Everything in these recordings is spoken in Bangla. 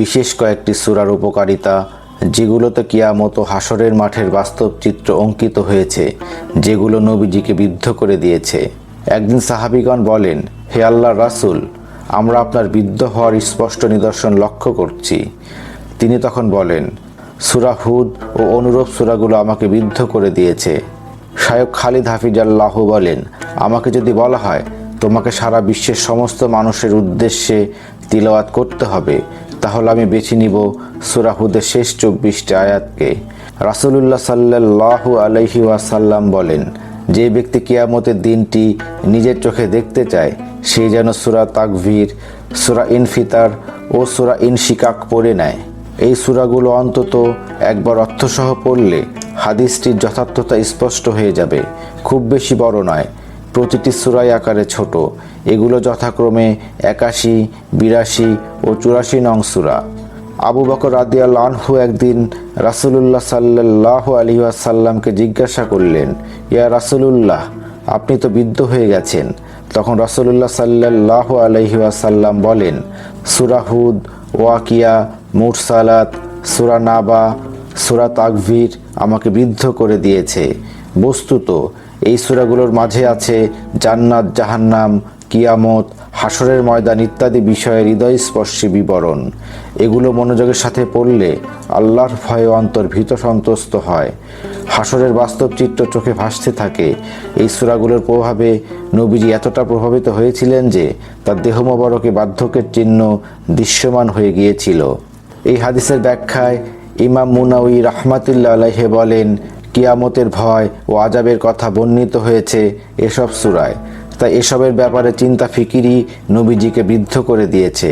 বিশেষ কয়েকটি সূরার উপকারিতা, যেগুলোতে কিয়ামত ও হাসরের মাঠের বাস্তব চিত্র অঙ্কিত হয়েছে, যেগুলো নবীজিকে বিদ্ধ করে দিয়েছে। একদিন সাহাবিগণ বলেন, হে আল্লাহ রাসূল, আমরা আপনার বিদ্ধ হওয়ার স্পষ্ট নিদর্শন লক্ষ্য করছি। তিনি তখন বলেন, সুরা হুদ ও অনুরূপ সুরাগুলো আমাকে বিদ্ধ করে দিয়েছে। শায়ক খালিদ হাফিজ আল্লাহ বলেন, আমাকে যদি বলা হয়, তোমাকে সারা বিশ্বের সমস্ত মানুষের উদ্দেশ্যে তিলাওয়াত করতে হবে। তাহলে আমি বেছে নিব সুরাহুদের শেষ চব্বিশটি আয়াতকে। রাসূলুল্লাহ সাল্লাল্লাহু আলাইহি ওয়াসাল্লাম বলেন, যে ব্যক্তি কিয়ামতের দিনটি নিজের চোখে দেখতে চায়, সে যেন সুরা তাকভীর সুরা ইনফিতার ও সুরা ইনশিকাক পড়ে নেয়। এই সুরাগুলো অন্তত একবার অর্থসহ পড়লে হাদিসটির যথার্থতা স্পষ্ট হয়ে যাবে। খুব বেশি বড় নয় প্রতিটি সুরাই আকারে ছোট। এগুলো যথাক্রমে একাশি, বিরাশি ও চুরাশি নং সুরা। আবু বকর রাদিয়াল আনহু একদিন রাসূলুল্লাহ সাল্লাল্লাহু আলী আসাল্লামকে জিজ্ঞাসা করলেন, ইয়া রাসূলুল্লাহ, আপনি তো বিদ্ধ হয়ে গেছেন। তখন রাসূলুল্লাহ সাল্লাল্লাহু আলাইহি ওয়াসাল্লাম বলেন সুরাহুদ ওয়াকিয়া, মুরসালাত, সূরা নাবা সূরা তাকভীর আমাকে বিদ্ধ করে দিয়েছে। বস্তুত, এই সূরাগুলোর মাঝে আছে জান্নাত, জাহান্নাম, কিয়ামত হাসরের ময়দান ইত্যাদি বিষয়ের হৃদয়স্পর্শী বিবরণ। এগুলো মনোযোগের সাথে পড়লে আল্লাহর ভয়ে অন্তর ভীত সন্ত্রস্ত হয়। হাসরের বাস্তব চিত্র চোখে ভাসতে থাকে। এই সূরাগুলোর প্রভাবে নবীজি এতটা প্রভাবিত হয়েছিলেন যে তার দেহমবরকে বার্ধক্যের চিহ্ন দৃশ্যমান হয়ে গিয়েছিল। এই হাদিসের ব্যাখ্যায় ইমাম মুনাউই রাহমাতুল্লাহ আলাইহে বলেন, কিয়ামতের ভয় ও আজাবের কথা বর্ণিত হয়েছে এসব সূরায়। তাই এসবের ব্যাপারে চিন্তা ফিকিরই নবীজিকে বিদ্ধ করে দিয়েছে।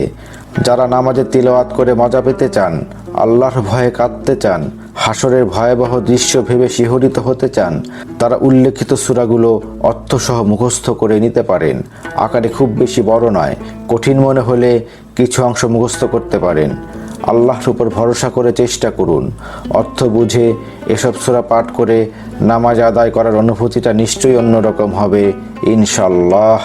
যারা নামাজের তিলওয়াত করে মজা পেতে চান, আল্লাহর ভয়ে কাঁদতে চান, হাসরের ভয়াবহ দৃশ্য ভেবে শিহরিত হতে চান, তারা উল্লেখিত সূরাগুলো অর্থসহ মুখস্থ করে নিতে পারেন। আকারে খুব বেশি বড় নয়, কঠিন মনে হলে কিছু অংশ মুখস্থ করতে পারেন। আল্লাহর উপর ভরসা করে চেষ্টা করুন। অর্থ বুঝে এসব সুরা পাঠ করে নামাজ আদায় করার অনুভূতিটা নিশ্চয়ই অন্যরকম হবে ইনশাল্লাহ